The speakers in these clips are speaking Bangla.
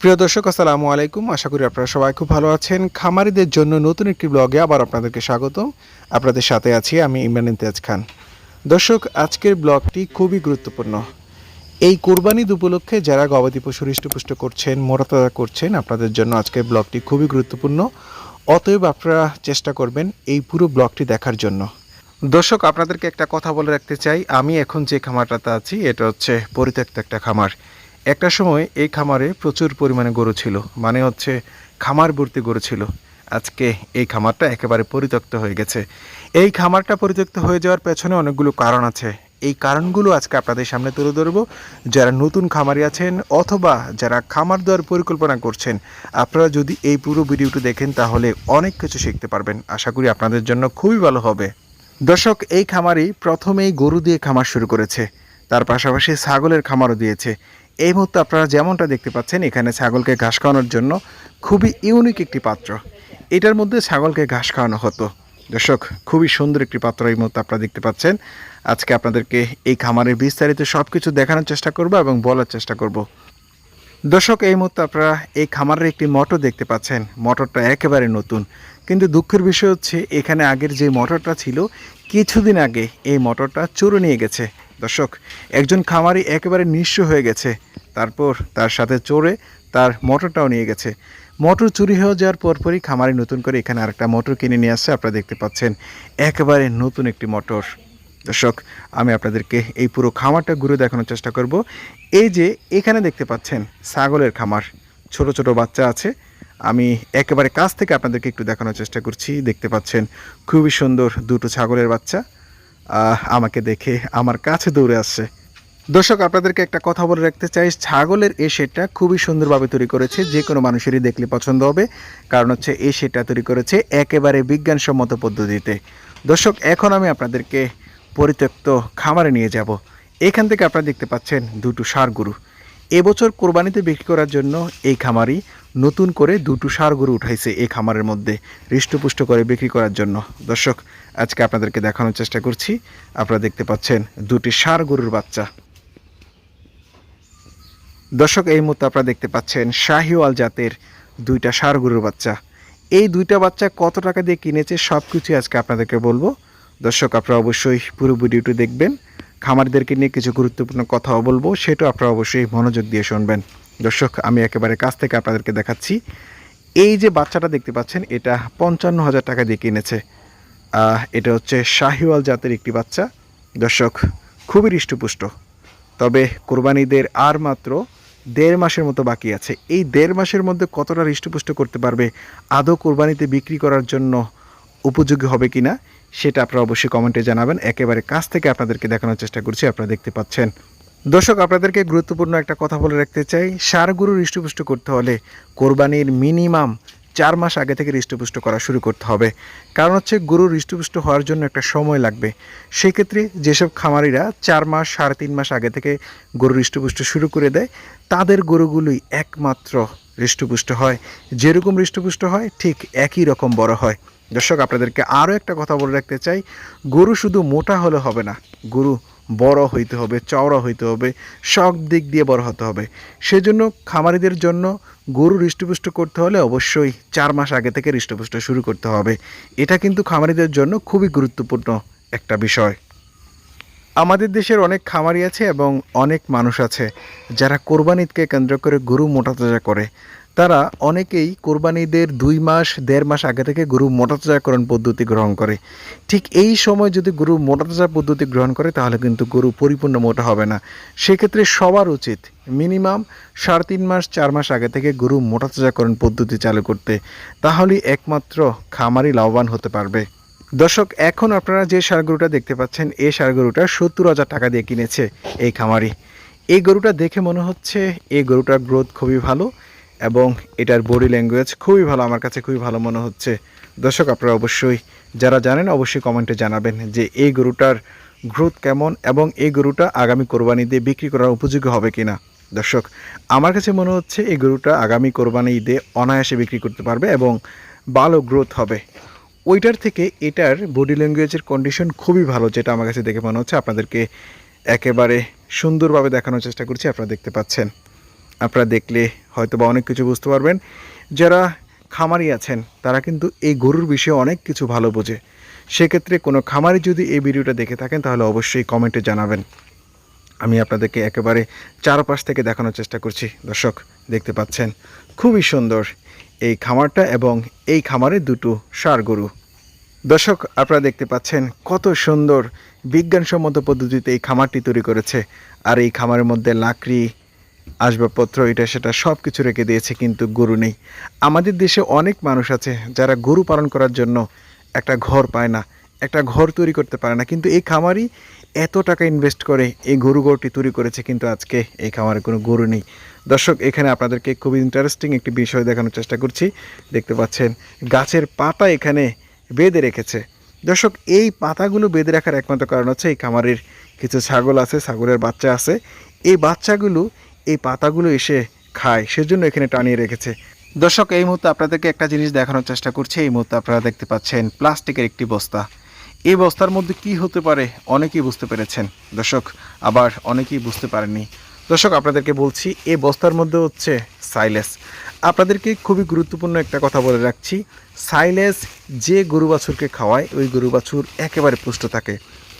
প্রিয় দর্শক, আসসালামু আলাইকুম। আশা করি আপনারা সবাই খুব ভালো আছেন। খামারিদের জন্য নতুন একটি ব্লগে আবার আপনাদেরকে স্বাগতম। আপনাদের সাথে আছি আমি ইমরান ইমতিয়াজ খান। দর্শক, আজকের ব্লগটি খুবই গুরুত্বপূর্ণ। এই কোরবানিদ উপলক্ষে যারা গবাদি পশু হৃষ্টপুষ্ট করছেন মোটাতাজা করছেন, আপনাদের জন্য আজকের ব্লগটি খুবই গুরুত্বপূর্ণ। অতএব আপনারা চেষ্টা করবেন এই পুরো ব্লগটি দেখার জন্য। দর্শক, আপনাদেরকে একটা কথা বলে রাখতে চাই। আমি এখন যে খামারটাতে আছি, এটা হচ্ছে পরিত্যক্ত একটা খামার। একটা সময় এই খামারে প্রচুর পরিমাণে গরু ছিল মানে হচ্ছে খামার ভর্তি গরু ছিল। আজকে এই খামারটা একেবারে পরিত্যক্ত হয়ে গেছে। এই খামারটা পরিত্যক্ত হয়ে যাওয়ার পেছনে অনেকগুলো কারণ আছে। এই কারণগুলো আজকে আপনাদের সামনে তুলে ধরবো। যারা নতুন খামারি আছেন অথবা যারা খামার দেওয়ার পরিকল্পনা করছেন, আপনারা যদি এই পুরো ভিডিওটি দেখেন, তাহলে অনেক কিছু শিখতে পারবেন। আশা করি আপনাদের জন্য খুবই ভালো হবে। দর্শক, এই খামারই প্রথমেই গরু দিয়ে খামার শুরু করেছে। তার পাশাপাশি ছাগলের খামারও দিয়েছে। এই মুহূর্তে আপনারা যেমনটা দেখতে পাচ্ছেন, এখানে ছাগলকে ঘাস খাওয়ানোর জন্য খুবই ইউনিক একটি পাত্র। এটার মধ্যে ছাগলকে ঘাস খাওয়ানো হতো। দর্শক, খুবই সুন্দর একটি পাত্র এই মুহূর্তে আপনারা দেখতে পাচ্ছেন। আজকে আপনাদেরকে এই খামারের বিস্তারিত সব কিছু দেখানোর চেষ্টা করব এবং বলার চেষ্টা করব। দর্শক, এই মুহূর্তে আপনারা এই খামারের একটি মটর দেখতে পাচ্ছেন। মটরটা একেবারে নতুন। কিন্তু দুঃখের বিষয় হচ্ছে, এখানে আগের যে মটরটা ছিল, কিছুদিন আগে এই মটরটা চুরো নিয়ে গেছে। দর্শক, একজন খামারি একেবারে নিঃস্ব হয়ে গেছে। তারপর তার সাথে চড়ে তার মোটরটাও নিয়ে গেছে। মোটর চুরি হয়ে যাওয়ার পরপরই খামারি নতুন করে এখানে আরেকটা মোটর কিনে নিয়ে আসছে। আপনারা দেখতে পাচ্ছেন, একেবারে নতুন একটি মোটর। দর্শক, আমি আপনাদেরকে এই পুরো খামারটা ঘুরে দেখানোর চেষ্টা করব। এই যে এখানে দেখতে পাচ্ছেন, ছাগলের খামার। ছোট ছোট বাচ্চা আছে। আমি একেবারে কাছ থেকে আপনাদেরকে একটু দেখানোর চেষ্টা করছি। দেখতে পাচ্ছেন, খুবই সুন্দর দুটো ছাগলের বাচ্চা। আমাকে দেখে আমার কাছে দৌড়ে আসছে। দর্শক, আপনাদেরকে একটা কথা বলে রাখতে চাই। ছাগলের এই শেডটা খুবই সুন্দরভাবে তৈরি করেছে। যে কোনো মানুষেরই দেখলে পছন্দ হবে। কারণ হচ্ছে এই শেডটা তৈরি করেছে একেবারে বিজ্ঞানসম্মত পদ্ধতিতে। দর্শক, এখন আমি আপনাদেরকে পরিত্যক্ত খামারে নিয়ে যাব। এখান থেকে আপনারা দেখতে পাচ্ছেন দুটো সার গরু। এবছর কোরবানিতে বিক্রি করার জন্য এই খামারি নতুন করে দুটো সার গরু উঠাইছে এই খামারের মধ্যে, হৃষ্টপুষ্ট করে বিক্রি করার জন্য। দর্শক আজকে আপনাদেরকে দেখানোর চেষ্টা করছি। আপনারা দেখতে পাচ্ছেন দুটি সার গরুর বাচ্চা। দর্শক, এই মুহূর্তে আপনারা দেখতে পাচ্ছেন শাহিওয়াল জাতের দুইটা সার গরুর বাচ্চা। এই দুইটা বাচ্চা কত টাকা দিয়ে কিনেছে সব কিছুই আজকে আপনাদেরকে বলব। দর্শক, আপনারা অবশ্যই পুরো ভিডিওটি দেখবেন। খামারিদেরকে নিয়ে কিছু গুরুত্বপূর্ণ কথাও বলব, সেটাও আপনারা অবশ্যই মনোযোগ দিয়ে শুনবেন। দর্শক, আমি একেবারে কাছ থেকে আপনাদেরকে দেখাচ্ছি। এই যে বাচ্চাটা দেখতে পাচ্ছেন, এটা পঞ্চান্ন হাজার টাকা দিয়ে কিনেছে। এটা হচ্ছে শাহিওয়াল জাতের একটি বাচ্চা। দর্শক, খুবই হৃষ্টপুষ্ট। তবে কোরবানিদের আর মাত্র দেড় মাসের মতো বাকি আছে। এই দেড় মাসের মধ্যে কতটা হৃষ্টপুষ্ট করতে পারবে, আদৌ কোরবানিতে বিক্রি করার জন্য উপযোগী হবে কি না সেটা আপনারা অবশ্যই কমেন্টে জানাবেন। একেবারে কাছ থেকে আপনাদেরকে দেখানোর চেষ্টা করছি, আপনারা দেখতে পাচ্ছেন। দর্শক, আপনাদেরকে গুরুত্বপূর্ণ একটা কথা বলে রাখতে চাই। সার গরু হৃষ্টপুষ্ট করতে হলে কোরবানির মিনিমাম চার মাস আগে থেকে হৃষ্টপুষ্ট করা শুরু করতে হবে। কারণ হচ্ছে গরুর হৃষ্টপুষ্ট হওয়ার জন্য একটা সময় লাগবে। সেক্ষেত্রে যেসব খামারিরা চার মাস, সাড়ে তিন মাস আগে থেকে গরুর হৃষ্টপুষ্ট শুরু করে দেয়, তাদের গরুগুলোই একমাত্র হৃষ্টপুষ্ট হয়। যেরকম হৃষ্টপুষ্ট হয়, ঠিক একই রকম বড় হয়। দর্শক, আপনাদেরকে আরও একটা কথা বলে রাখতে চাই। গরু শুধু মোটা হলে হবে না, গরু বড় হইতে হবে, চওড়া হইতে হবে, সব দিক দিয়ে বড় হতে হবে। সেজন্য খামারিদের জন্য গরু হৃষ্টপুষ্ট করতে হলে অবশ্যই চার মাস আগে থেকে হৃষ্টপুষ্ট শুরু করতে হবে। এটা কিন্তু খামারিদের জন্য খুবই গুরুত্বপূর্ণ একটা বিষয়। আমাদের দেশের অনেক খামারি আছে এবং অনেক মানুষ আছে যারা কোরবানিদকে কেন্দ্র করে গরু মোটাতাজা করে। তারা অনেকেই কোরবানিদের দুই মাস, দেড় মাস আগে থেকে গরু মোটাতাজাকরণ পদ্ধতি গ্রহণ করে। ঠিক এই সময় যদি গরু মোটাতাজা পদ্ধতি গ্রহণ করে, তাহলে কিন্তু গরু পরিপূর্ণ মোটা হবে না। সেক্ষেত্রে সবার উচিত মিনিমাম সাড়ে তিন মাস, চার মাস আগে থেকে গরু মোটাতাজাকরণ পদ্ধতি চালু করতে। তাহলেই একমাত্র খামারি লাভবান হতে পারবে। দর্শক, এখন আপনারা যে সার গরুটা দেখতে পাচ্ছেন এই সার গরুটা সত্তর হাজার টাকা দিয়ে কিনেছে এই খামারি। এই গরুটা দেখে মনে হচ্ছে এই গরুটার গ্রোথ খুবই ভালো। এবং এটার বডি ল্যাঙ্গুয়েজ খুবই ভালো, আমার কাছে খুবই ভালো মনে হচ্ছে। দর্শক, আপনারা অবশ্যই যারা জানেন, অবশ্যই কমেন্টে জানাবেন যে এই গরুটার গ্রোথ কেমন এবং এই গরুটা আগামী কোরবানি দিয়ে বিক্রি করার উপযোগী হবে কিনা। দর্শক, আমার কাছে মনে হচ্ছে এই গরুটা আগামী কোরবানি ঈদে অনায়াসে বিক্রি করতে পারবে এবং ভালো গ্রোথ হবে। ওইটার থেকে এটার বডি ল্যাঙ্গুয়েজের কন্ডিশন খুবই ভালো, যেটা আমার কাছে দেখে মনে হচ্ছে। আপনাদেরকে একেবারে সুন্দরভাবে দেখানোর চেষ্টা করছি, আপনারা দেখতে পাচ্ছেন। আপনারা দেখলে হয়তো বা অনেক কিছু বুঝতে পারবেন। যারা খামারি আছেন, তারা কিন্তু এই গরুর বিষয়ে অনেক কিছু ভালো বোঝে। সেক্ষেত্রে কোনো খামারি যদি এই ভিডিওটা দেখে থাকেন, তাহলে অবশ্যই কমেন্টে জানাবেন। আমি আপনাদেরকে একেবারে চারপাশ থেকে দেখানোর চেষ্টা করছি। দর্শক, দেখতে পাচ্ছেন, খুবই সুন্দর এই খামারটা এবং এই খামারে দুটো ষাঁড় গরু। দর্শক, আপনারা দেখতে পাচ্ছেন কত সুন্দর বিজ্ঞানসম্মত পদ্ধতিতে এই খামারটি তৈরি করেছে। আর এই খামারের মধ্যে লাকড়ি আসবাবপত্র এটা সেটা সব কিছু রেখে দিয়েছে কিন্তু গরু নেই। আমাদের দেশে অনেক মানুষ আছে যারা গরু পালন করার জন্য একটা ঘর পায় না, একটা ঘর তৈরি করতে পারে না। কিন্তু এই খামারই এত টাকা ইনভেস্ট করে এই গরু গরুটি তৈরি করেছে কিন্তু আজকে এই খামারে কোনো গরু নেই। দর্শক, এখানে আপনাদেরকে খুবই ইন্টারেস্টিং একটি বিষয় দেখানোর চেষ্টা করছি। দেখতে পাচ্ছেন, গাছের পাতা এখানে বেঁধে রেখেছে। দর্শক, এই পাতাগুলো বেঁধে রাখার একমাত্র কারণ হচ্ছে এই খামারের কিছু ছাগল আছে, ছাগলের বাচ্চা আছে। এই বাচ্চাগুলো এই পাতাগুলো এসে খায়, সেজন্য এখানে টানিয়ে রেখেছে। দর্শক, এই মুহূর্তে আপনাদেরকে একটা জিনিস দেখানোর চেষ্টা করছি। এই মুহূর্তে আপনারা দেখতে পাচ্ছেন প্লাস্টিকের একটি বস্তা। এই বস্তার মধ্যে কি হতে পারে অনেকেই বুঝতে পেরেছেন। দর্শক, আবার অনেকেই বুঝতে পারেননি। দর্শক, আপনাদেরকে বলছি, এই বস্তার মধ্যে হচ্ছে সাইলেস। আপনাদেরকে খুবই গুরুত্বপূর্ণ একটা কথা বলে রাখছি। সাইলেস যে গরু বাছুরকে খাওয়ায়, ওই গরু বাছুর একেবারে পুষ্ট থাকে।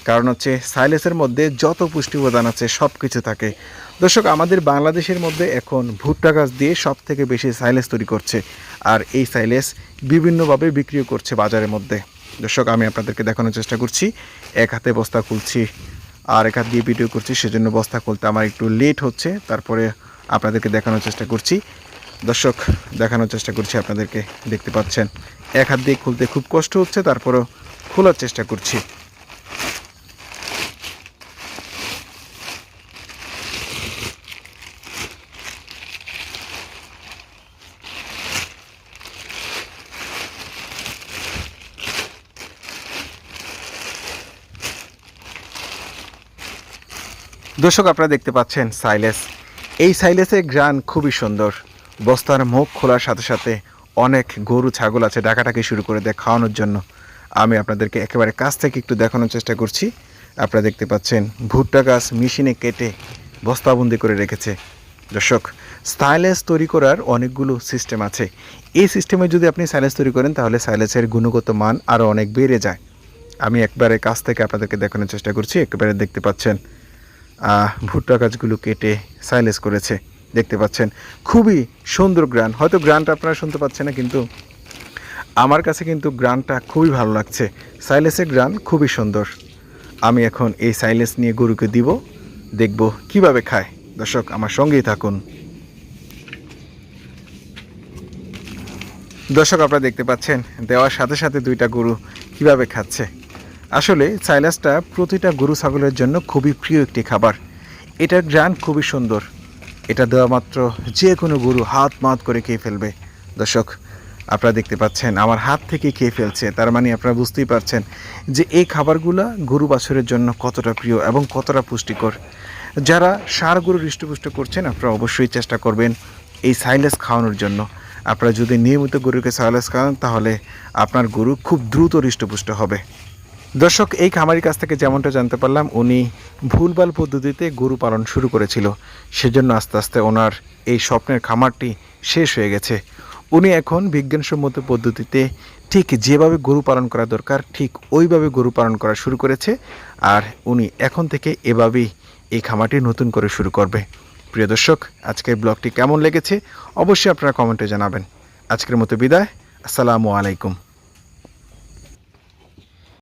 কারণ হচ্ছে সাইলেসের মধ্যে যত পুষ্টি উপাদান আছে সব কিছু থাকে। দর্শক, আমাদের বাংলাদেশের মধ্যে এখন ভুট্টা গাছ দিয়ে সব থেকে বেশি সাইলেস তৈরি করছে। আর এই সাইলেস বিভিন্নভাবে বিক্রিও করছে বাজারের মধ্যে। দর্শক, আমি আপনাদেরকে দেখানোর চেষ্টা করছি। এক হাতে বস্তা খুলছি, আর এক হাত দিয়ে ভিডিও করছি, সেজন্য বস্তা খুলতে আমার একটু লেট হচ্ছে। তারপরে আপনাদেরকে দেখানোর চেষ্টা করছি। দর্শক, দেখানোর চেষ্টা করছি, আপনাদেরকে দেখতে পাচ্ছেন। এক হাত দিয়ে খুলতে খুব কষ্ট হচ্ছে, তারপরেও খোলার চেষ্টা করছি। দর্শক, আপনারা দেখতে পাচ্ছেন সাইলেস। এই সাইলেসের গ্রান খুবই সুন্দর। বস্তার মুখ খোলার সাথে সাথে অনেক গরু, ছাগল আছে ডাকাটাকি শুরু করে দেয় খাওয়ানোর জন্য। আমি আপনাদেরকে একেবারে কাছ থেকে একটু দেখানোর চেষ্টা করছি। আপনারা দেখতে পাচ্ছেন ভুট্টা গাছ মেশিনে কেটে বস্তাবন্দি করে রেখেছে। দর্শক, সাইলেস তৈরি করার অনেকগুলো সিস্টেম আছে। এই সিস্টেমে যদি আপনি সাইলেস তৈরি করেন, তাহলে সাইলেসের গুণগত মান আরও অনেক বেড়ে যায়। আমি একবারে কাছ থেকে আপনাদেরকে দেখানোর চেষ্টা করছি। একেবারে দেখতে পাচ্ছেন ভুট্টা গাছগুলো কেটে সাইলেস করেছে। দেখতে পাচ্ছেন, খুবই সুন্দর গ্রান। হয়তো গ্রানটা আপনারা শুনতে পাচ্ছেন না, কিন্তু আমার কাছে কিন্তু গ্রানটা খুবই ভালো লাগছে। সাইলেসের গ্রান খুবই সুন্দর। আমি এখন এই সাইলেস নিয়ে গরুকে দিব, দেখব কীভাবে খায়। দর্শক, আমার সঙ্গেই থাকুন। দর্শক, আপনারা দেখতে পাচ্ছেন, দেওয়ার সাথে সাথে দুইটা গরু কীভাবে খাচ্ছে। আসলে সাইলাসটা প্রতিটা গরু ছাগলের জন্য খুবই প্রিয় একটি খাবার। এটার গ্রান খুবই সুন্দর। এটা দেওয়া মাত্র যে কোনো গরু হাত মাত করে খেয়ে ফেলবে। দর্শক, আপনারা দেখতে পাচ্ছেন, আমার হাত থেকে খেয়ে ফেলছে। তার মানে আপনারা বুঝতেই পারছেন যে এই খাবারগুলো গরু বাছুরের জন্য কতটা প্রিয় এবং কতটা পুষ্টিকর। যারা সার গরু হৃষ্টপুষ্ট করছেন, আপনারা অবশ্যই চেষ্টা করবেন এই সাইলেস খাওয়ানোর জন্য। আপনারা যদি নিয়মিত গরুকে সাইলেস খাওয়ান, তাহলে আপনার গরু খুব দ্রুত হৃষ্টপুষ্ট হবে। দর্শক, এই খামারির কাছ থেকে যেমনটা জানতে পারলাম, উনি ভুলভাল পদ্ধতিতে গরু পালন শুরু করেছিল। সেজন্য আস্তে আস্তে ওনার এই স্বপ্নের খামারটি শেষ হয়ে গেছে। উনি এখন বিজ্ঞানসম্মত পদ্ধতিতে ঠিক যেভাবে গরু পালন করা দরকার, ঠিক ওইভাবে গরু পালন করা শুরু করেছে আর উনি এখন থেকে এভাবেই এই খামারটি নতুন করে শুরু করবে। প্রিয় দর্শক, আজকের ব্লগটি কেমন লেগেছে? অবশ্যই আপনারা কমেন্টে জানাবেন। আজকের মতো বিদায়। আসসালামু আলাইকুম।